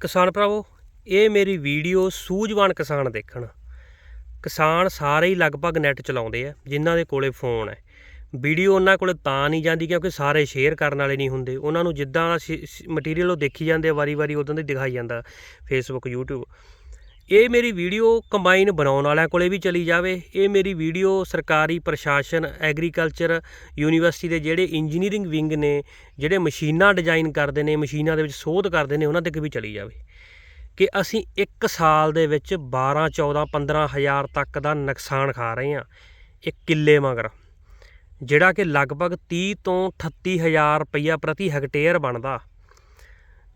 ਕਿਸਾਨ ਭਰਾਵੋ, ਇਹ ਮੇਰੀ ਵੀਡੀਓ ਸੂਝਵਾਨ ਕਿਸਾਨ ਦੇਖਣ। ਕਿਸਾਨ ਸਾਰੇ ਹੀ ਲਗਭਗ ਨੈਟ ਚਲਾਉਂਦੇ ਆ, ਜਿਨ੍ਹਾਂ ਦੇ ਕੋਲੇ ਫੋਨ ਹੈ ਵੀਡੀਓ ਉਹਨਾਂ ਕੋਲੇ ਤਾਂ ਨਹੀਂ ਜਾਂਦੀ ਕਿਉਂਕਿ ਸਾਰੇ ਸ਼ੇਅਰ ਕਰਨ ਵਾਲੇ ਨਹੀਂ ਹੁੰਦੇ। ਉਹਨਾਂ ਨੂੰ ਜਿੱਦਾਂ ਦਾ ਮਟੀਰੀਅਲ ਉਹ ਦੇਖੀ ਜਾਂਦੇ ਵਾਰੀ-ਵਾਰੀ ਉਦੋਂ ਦਾ ਦਿਖਾਈ ਜਾਂਦਾ ਫੇਸਬੁੱਕ YouTube ਇਹ ਮੇਰੀ ਵੀਡੀਓ ਕੰਬਾਈਨ ਬਣਾਉਣ ਵਾਲਿਆਂ ਕੋਲੇ ਵੀ ਚਲੀ ਜਾਵੇ। ਇਹ ਮੇਰੀ ਵੀਡੀਓ ਸਰਕਾਰੀ ਪ੍ਰਸ਼ਾਸਨ, ਐਗਰੀਕਲਚਰ ਯੂਨੀਵਰਸਿਟੀ ਦੇ ਜਿਹੜੇ ਇੰਜੀਨੀਅਰਿੰਗ ਵਿੰਗ ਨੇ, ਜਿਹੜੇ ਮਸ਼ੀਨਾਂ ਡਿਜ਼ਾਈਨ ਕਰਦੇ ਨੇ, ਮਸ਼ੀਨਾਂ ਦੇ ਵਿੱਚ ਸੋਧ ਕਰਦੇ ਨੇ, ਉਹਨਾਂ ਤੱਕ ਵੀ ਚਲੀ ਜਾਵੇ। ਕਿ ਅਸੀਂ ਇੱਕ ਸਾਲ ਦੇ ਵਿੱਚ 12 14 15 ਹਜ਼ਾਰ ਤੱਕ ਦਾ ਨੁਕਸਾਨ ਖਾ ਰਹੇ ਹਾਂ, ਇੱਕ ਕਿੱਲੇ ਮਗਰ। ਜਿਹੜਾ ਕਿ ਲਗਭਗ 30 ਤੋਂ 38 ਹਜ਼ਾਰ ਰੁਪਈਆ ਪ੍ਰਤੀ ਹੈਕਟੇਅਰ ਬਣਦਾ।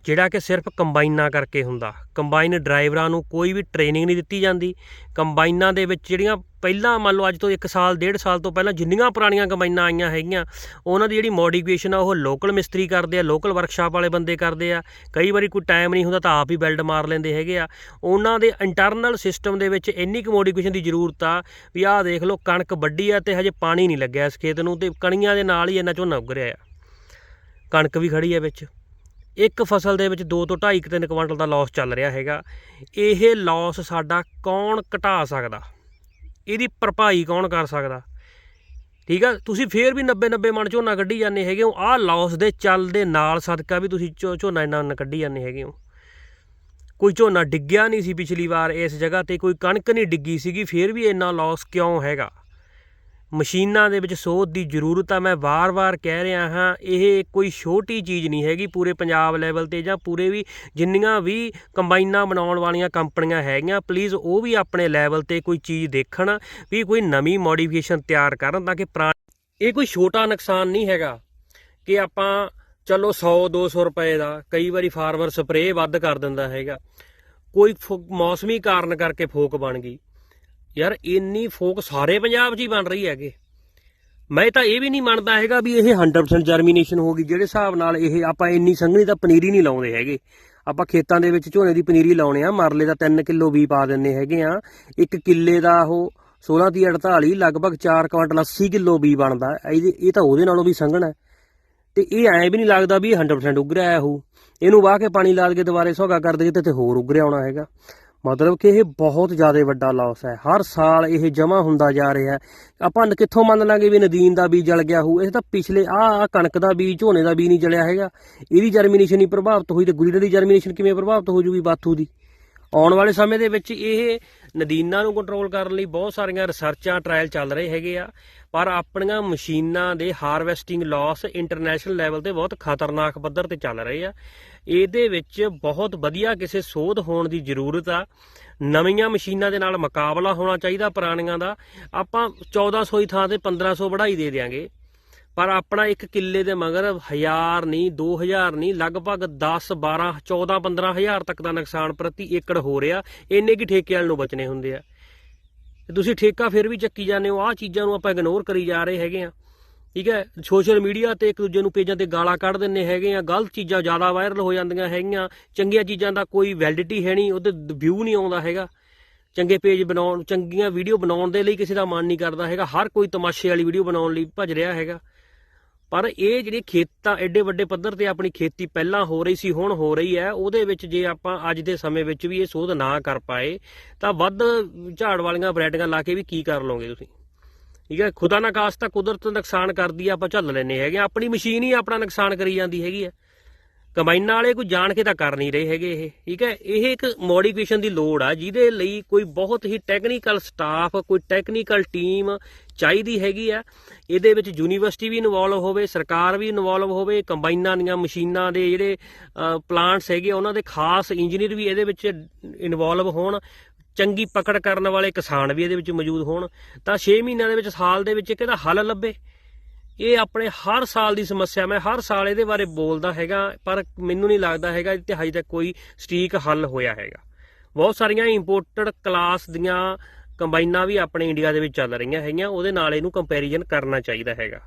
ਜਿਹੜਾ ਕਿ ਸਿਰਫ ਕੰਬਾਈਨਾਂ ਕਰਕੇ ਹੁੰਦਾ। ਕੰਬਾਈਨ ਡਰਾਈਵਰਾਂ ਨੂੰ ਕੋਈ ਵੀ ਟ੍ਰੇਨਿੰਗ ਨਹੀਂ ਦਿੱਤੀ ਜਾਂਦੀ। ਕੰਬਾਈਨਾਂ ਦੇ ਵਿੱਚ ਜਿਹੜੀਆਂ ਪਹਿਲਾਂ ਮੰਨ ਲਓ ਅੱਜ ਤੋਂ 1 ਸਾਲ, ਡੇਢ ਸਾਲ ਤੋਂ ਪਹਿਲਾਂ ਜਿੰਨੀਆਂ ਪੁਰਾਣੀਆਂ ਕੰਬਾਈਨਾਂ ਆਈਆਂ ਹੈਗੀਆਂ, ਉਹਨਾਂ ਦੀ ਜਿਹੜੀ ਮੋਡੀਫਿਕੇਸ਼ਨ ਆ, ਉਹ ਲੋਕਲ ਮਿਸਤਰੀ ਕਰਦੇ ਆ, ਲੋਕਲ ਵਰਕਸ਼ਾਪ ਵਾਲੇ ਬੰਦੇ ਕਰਦੇ ਆ। ਕਈ ਵਾਰੀ ਕੋਈ ਟਾਈਮ ਨਹੀਂ ਹੁੰਦਾ ਤਾਂ ਆਪ ਹੀ ਬਿਲਡ ਮਾਰ ਲੈਂਦੇ ਹੈਗੇ ਆ। ਉਹਨਾਂ ਦੇ ਇੰਟਰਨਲ ਸਿਸਟਮ ਦੇ ਵਿੱਚ ਇੰਨੀ ਕੁ ਮੋਡੀਫਿਕੇਸ਼ਨ ਦੀ ਜ਼ਰੂਰਤ ਆ ਵੀ ਆਹ ਦੇਖ ਲਓ ਕਣਕ ਵੱਡੀ ਆ ਤੇ ਹਜੇ ਪਾਣੀ ਨਹੀਂ ਲੱਗਿਆ ਇਸ ਖੇਤ ਨੂੰ ਤੇ ਕਣੀਆਂ ਦੇ ਨਾਲ ਹੀ ਇੰਨਾ ਝੋਨਾ ਉੱਗ ਰਿਹਾ ਆ। ਕਣਕ ਵੀ ਖੜੀ ਆ ਵਿੱਚ। ਇੱਕ ਫਸਲ ਦੇ ਵਿੱਚ 2 ਤੋਂ 2.5 3 ਕੁਇੰਟਲ ਦਾ ਲਾਸ ਚੱਲ ਰਿਹਾ ਹੈਗਾ। ਇਹ ਲਾਸ ਸਾਡਾ ਕੌਣ ਘਟਾ ਸਕਦਾ? ਇਹਦੀ ਭਰਪਾਈ ਕੌਣ ਕਰ ਸਕਦਾ? ਠੀਕ ਆ? ਤੁਸੀਂ ਫੇਰ ਵੀ 90 90 ਮਣ ਝੋਨਾ ਕੱਢੀ ਜਾਂਦੇ ਹੈਗੇ ਹੋ। ਆਹ ਲਾਸ ਦੇ ਚੱਲ ਦੇ ਨਾਲ ਸਦਕਾ ਵੀ ਤੁਸੀਂ ਝੋ- ਝੋਨਾ ਇੰਨਾ ਇੰਨਾ ਕੱਢੀ ਜਾਂਦੇ ਹੈਗੇ ਹੋ। ਕੋਈ ਝੋਨਾ ਡਿੱਗਿਆ ਨਹੀਂ ਸੀ ਪਿਛਲੀ ਵਾਰ ਇਸ ਜਗ੍ਹਾ ਤੇ, ਕੋਈ ਕਣਕ ਨਹੀਂ ਡਿੱਗੀ ਸੀਗੀ, ਫੇਰ ਵੀ ਇੰਨਾ ਲਾਸ ਕਿਉਂ ਹੈਗਾ? ਮਸ਼ੀਨਾਂ ਦੇ ਵਿੱਚ ਸੋਧ ਦੀ ਜ਼ਰੂਰਤ ਆ, ਮੈਂ ਵਾਰ-ਵਾਰ ਕਹਿ ਰਿਹਾ ਹਾਂ, ਇਹ ਕੋਈ ਛੋਟੀ ਚੀਜ਼ ਨਹੀਂ ਹੈਗੀ, ਪੂਰੇ ਪੰਜਾਬ ਲੈਵਲ ਤੇ ਜਾਂ ਪੂਰੇ ਵੀ ਜਿੰਨੀਆਂ ਵੀ ਕੰਬਾਈਨਾਂ ਬਣਾਉਣ ਵਾਲੀਆਂ ਕੰਪਨੀਆਂ ਹੈਗੀਆਂ ਪਲੀਜ਼ ਉਹ ਵੀ ਆਪਣੇ ਲੈਵਲ ਤੇ ਕੋਈ ਚੀਜ਼ ਦੇਖਣ, ਵੀ ਕੋਈ ਨਵੀਂ ਮੋਡੀਫਿਕੇਸ਼ਨ ਤਿਆਰ ਕਰਨ ਤਾਂ ਕਿ ਪੁਰਾਣੀ, ਇਹ ਕੋਈ ਛੋਟਾ ਨੁਕਸਾਨ ਨਹੀਂ ਹੈਗਾ ਕਿ ਆਪਾਂ ਚਲੋ 100 200 ਰੁਪਏ ਦਾ ਕਈ ਵਾਰੀ ਫਾਰਮਰ ਸਪਰੇਅ ਵੱਧ ਕਰ ਦਿੰਦਾ ਹੈਗਾ, ਕੋਈ ਫੋ- ਮੌਸਮੀ ਕਾਰਨ ਕਰਕੇ ਫੋਕ ਬਣ ਗਈ। ਯਾਰ ਇੰਨੀ ਫੋਕ ਸਾਰੇ ਪੰਜਾਬ 'ਚ ਹੀ ਬਣ ਰਹੀ ਹੈਗੇ। ਮੈਂ ਤਾਂ ਇਹ ਵੀ ਨਹੀਂ ਮੰਨਦਾ ਹੈਗਾ ਵੀ ਇਹ 100% ਜਰਮੀਨੇਸ਼ਨ ਹੋ ਗਈ, ਜਿਹੜੇ ਹਿਸਾਬ ਨਾਲ ਇਹ ਆਪਾਂ ਇੰਨੀ ਸੰਘਣੀ ਤਾਂ ਪਨੀਰੀ ਨਹੀਂ ਲਾਉਂਦੇ ਹੈਗੇ। ਆਪਾਂ ਖੇਤਾਂ ਦੇ ਵਿੱਚ ਝੋਨੇ ਦੀ ਪਨੀਰੀ ਲਾਉਣੇ ਆ, ਮਰਲੇ ਦਾ 3 ਕਿਲੋ ਵੀ ਪਾ ਦਿੰਨੇ ਹੈਗੇ ਆ। ਇੱਕ ਕਿੱਲੇ ਦਾ ਉਹ 16 ਦੀ 48 ਲਗਭਗ 4 ਕੁਇੰਟਲ 80 ਕਿਲੋ ਵੀ ਬਣਦਾ। ਇਹ ਇਹ ਤਾਂ ਉਹਦੇ ਨਾਲੋਂ ਵੀ ਸੰਘਣਾ ਹੈ। ਤੇ ਇਹ ਐਂ ਵੀ ਨਹੀਂ ਲੱਗਦਾ ਵੀ ਇਹ 100% ਉੱਗ ਰਿਹਾ ਉਹ। ਇਹਨੂੰ ਵਾਹ ਕੇ ਪਾਣੀ ਲਾ ਕੇ ਦੁਬਾਰੇ ਸੋਗਾ ਕਰ ਦਈਏ ਤੇ ਤੇ ਹੋਰ ਉੱਗ ਰਿਹਾ ਆਉਣਾ ਹੈਗਾ। ਮਤਲਬ ਕਿ ਇਹ ਬਹੁਤ ਜ਼ਿਆਦਾ ਵੱਡਾ ਲਾਸ ਹੈ। ਹਰ ਸਾਲ ਇਹ ਜਮਾ ਹੁੰਦਾ ਜਾ ਰਿਹਾ ਆਪਾਂ ਕਿੱਥੋਂ ਮੰਨ ਲਾਂਗੇ ਵੀ ਨਦੀਨ ਦਾ ਬੀਜ ਜਲ ਗਿਆ ਹੋਊ। ਇਹ ਤਾਂ ਪਿਛਲੇ ਆ ਆ ਕਣਕ ਦਾ ਬੀਜ, ਝੋਨੇ ਦਾ ਬੀਜ ਨਹੀਂ ਜਲਿਆ ਹੈਗਾ। ਇਹਦੀ ਜਰਮੀਨੇਸ਼ਨ ਹੀ ਪ੍ਰਭਾਵਿਤ ਹੋਈ ਤੇ ਗੁਰੀਡੇ ਦੀ ਜਰਮੀਨੇਸ਼ਨ ਕਿਵੇਂ ਪ੍ਰਭਾਵਿਤ ਹੋ ਜੂਗੀ ਬਾਥੂ ਦੀ? ਆਉਣ ਵਾਲੇ ਸਮੇਂ ਦੇ ਵਿੱਚ ਇਹ ਨਦੀਨਾਂ ਨੂੰ ਕੰਟਰੋਲ ਕਰਨ ਲਈ ਬਹੁਤ ਸਾਰੀਆਂ ਰਿਸਰਚਾਂ ਟ੍ਰਾਇਲ ਚੱਲ ਰਹੇ ਹੈਗੇ ਆ। ਪਰ ਆਪਣੀਆਂ ਮਸ਼ੀਨਾਂ ਦੇ ਹਾਰਵੈਸਟਿੰਗ ਲਾਸ ਇੰਟਰਨੈਸ਼ਨਲ ਲੈਵਲ ਤੇ ਬਹੁਤ ਖਤਰਨਾਕ ਪੱਧਰ ਤੇ ਚੱਲ ਰਹੇ ਆ। ਇਹਦੇ ਵਿੱਚ ਬਹੁਤ ਵਧੀਆ ਕਿਸੇ ਸੋਧ ਹੋਣ ਦੀ ਜ਼ਰੂਰਤ ਆ। ਨਵੀਆਂ ਮਸ਼ੀਨਾਂ ਦੇ ਨਾਲ ਮੁਕਾਬਲਾ ਹੋਣਾ ਚਾਹੀਦਾ ਪੁਰਾਣੀਆਂ ਦਾ। ਆਪਾਂ 1400 ਦੀ ਥਾਂ ਤੇ 1500 ਵਧਾਈ ਦੇ ਦਿਆਂਗੇ। ਪਰ ਆਪਣਾ ਇੱਕ ਕਿੱਲੇ ਦੇ ਮਗਰ 1000 ਨਹੀਂ 2000 ਨਹੀਂ, ਲਗਭਗ 10 12 14 15000 ਤੱਕ ਦਾ ਨੁਕਸਾਨ ਪ੍ਰਤੀ ਏਕੜ ਹੋ ਰਿਹਾ। ਇੰਨੇ ਕੀ ਠੇਕੇ ਵਾਲ ਨੂੰ ਬਚਨੇ ਹੁੰਦੇ ਆ। ਤੇ ਤੁਸੀਂ ਠੇਕਾ ਫਿਰ ਵੀ ਚੱਕੀ ਜਾਂਦੇ ਹੋ। ਆਹ ਚੀਜ਼ਾਂ ਨੂੰ ਆਪਾਂ ਇਗਨੋਰ ਕਰੀ ਜਾ ਰਹੇ ਹੈਗੇ ਆ। ਠੀਕ ਹੈ? ਸੋਸ਼ਲ ਮੀਡੀਆ ਤੇ ਇੱਕ ਦੂਜੇ ਨੂੰ ਪੇਜਾਂ ਤੇ ਗਾਲਾਂ ਕੱਢ ਦਿੰਨੇ ਹੈਗੇ ਆ। ਗਲਤ ਚੀਜ਼ਾਂ ਜ਼ਿਆਦਾ ਵਾਇਰਲ ਹੋ ਜਾਂਦੀਆਂ ਹੈਗੀਆਂ। ਚੰਗੀਆਂ ਚੀਜ਼ਾਂ ਦਾ ਕੋਈ ਵੈਲਿਡਿਟੀ ਹੈ ਨਹੀਂ। ਉਹਦੇ ਵਿਊ ਨਹੀਂ ਆਉਂਦਾ ਹੈਗਾ। ਚੰਗੇ ਪੇਜ ਬਣਾਉਣ, ਚੰਗੀਆਂ ਵੀਡੀਓ ਬਣਾਉਣ ਦੇ ਲਈ ਕਿਸੇ ਦਾ ਮਨ ਨਹੀਂ ਕਰਦਾ ਹੈਗਾ। ਹਰ ਕੋਈ ਤਮਾਸ਼ੇ ਵਾਲੀ ਵੀਡੀਓ ਬਣਾਉਣ ਲਈ ਭੱਜ ਰਿਹਾ ਹੈਗਾ। ਪਰ ਇਹ ਜਿਹੜੀ ਖੇਤਾਂ, ਐਡੇ ਵੱਡੇ ਪੱਧਰ ਤੇ ਆਪਣੀ ਖੇਤੀ ਪਹਿਲਾਂ ਹੋ ਰਹੀ ਸੀ, ਹੁਣ ਹੋ ਰਹੀ ਹੈ, ਉਹਦੇ ਵਿੱਚ ਜੇ ਆਪਾਂ ਅੱਜ ਦੇ ਸਮੇਂ ਵਿੱਚ ਵੀ ਇਹ ਸੋਧ ਨਾ ਕਰ ਪਾਏ, ਤਾਂ ਵੱਧ ਝਾੜ ਵਾਲੀਆਂ ਵੈਰਾਈਟੀਆਂ ਲਾ ਕੇ ਵੀ ਕੀ ਕਰ ਲਓਗੇ ਤੁਸੀਂ ਠੀਕ ਹੈ, ਖੁਦਾ ਨਾ ਖਾਸ ਤਾਂ ਕੁਦਰਤ ਨੁਕਸਾਨ ਕਰਦੀ ਆ, ਆਪਾਂ ਝੱਲ ਲੈਨੇ ਹੈਗੇ ਆ। ਆਪਣੀ ਮਸ਼ੀਨ ਹੀ ਆਪਣਾ ਨੁਕਸਾਨ ਕਰੀ ਜਾਂਦੀ ਹੈਗੀ ਹੈ ਕੰਬਾਈਨਾਂ ਵਾਲੇ ਕੋਈ ਜਾਣ ਕੇ ਤਾਂ ਕਰ ਨਹੀਂ ਰਹੇ ਹੈਗੇ ਇਹ ਠੀਕ ਹੈ? ਇਹ ਇੱਕ ਮੋਡੀਫਿਕੇਸ਼ਨ ਦੀ ਲੋੜ ਆ ਜਿਹਦੇ ਲਈ ਕੋਈ ਬਹੁਤ ਹੀ ਟੈਕਨੀਕਲ ਸਟਾਫ ਕੋਈ ਟੈਕਨੀਕਲ ਟੀਮ ਚਾਹੀਦੀ ਹੈਗੀ ਆ। ਇਹਦੇ ਵਿੱਚ ਯੂਨੀਵਰਸਿਟੀ ਵੀ ਇਨਵੋਲਵ ਹੋਵੇ ਸਰਕਾਰ ਵੀ ਇਨਵੋਲਵ ਹੋਵੇ ਕੰਬਾਈਨਾਂ ਦੀਆਂ ਮਸ਼ੀਨਾਂ ਦੇ ਜਿਹੜੇ ਪਲਾਂਟਸ ਹੈਗੇ ਆ, ਉਹਨਾਂ ਦੇ ਖਾਸ ਇੰਜੀਨੀਅਰ ਵੀ ਇਹਦੇ ਵਿੱਚ ਇਨਵੋਲਵ ਹੋਣ। ਚੰਗੀ ਪਕੜ ਕਰਨ ਵਾਲੇ ਕਿਸਾਨ ਵੀ ਇਹਦੇ ਵਿੱਚ ਮੌਜੂਦ ਹੋਣ। ਤਾਂ 6 ਮਹੀਨਿਆਂ ਦੇ ਵਿੱਚ ਸਾਲ ਦੇ ਵਿੱਚ ਇੱਕ ਇਹਦਾ ਹੱਲ ਲੱਭੇ। ਇਹ ਆਪਣੇ ਹਰ ਸਾਲ ਦੀ ਸਮੱਸਿਆ, ਮੈਂ ਹਰ ਸਾਲ ਇਹਦੇ ਬਾਰੇ ਬੋਲਦਾ ਹੈਗਾ, ਪਰ ਮੈਨੂੰ ਨਹੀਂ ਲੱਗਦਾ ਹੈਗਾ ਕਿ ਹਜੇ ਤੱਕ ਕੋਈ ਸਟੀਕ ਹੱਲ ਹੋਇਆ ਹੈਗਾ। ਬਹੁਤ ਸਾਰੀਆਂ ਇੰਪੋਰਟਡ ਕਲਾਸ ਦੀਆਂ ਕੰਬਾਈਨਾਂ ਵੀ ਆਪਣੇ ਇੰਡੀਆ ਦੇ ਵਿੱਚ ਚੱਲ ਰਹੀਆਂ ਹੈਗੀਆਂ, ਉਹਦੇ ਨਾਲ ਇਹਨੂੰ ਕੰਪੈਰੀਜ਼ਨ ਕਰਨਾ ਚਾਹੀਦਾ ਹੈਗਾ।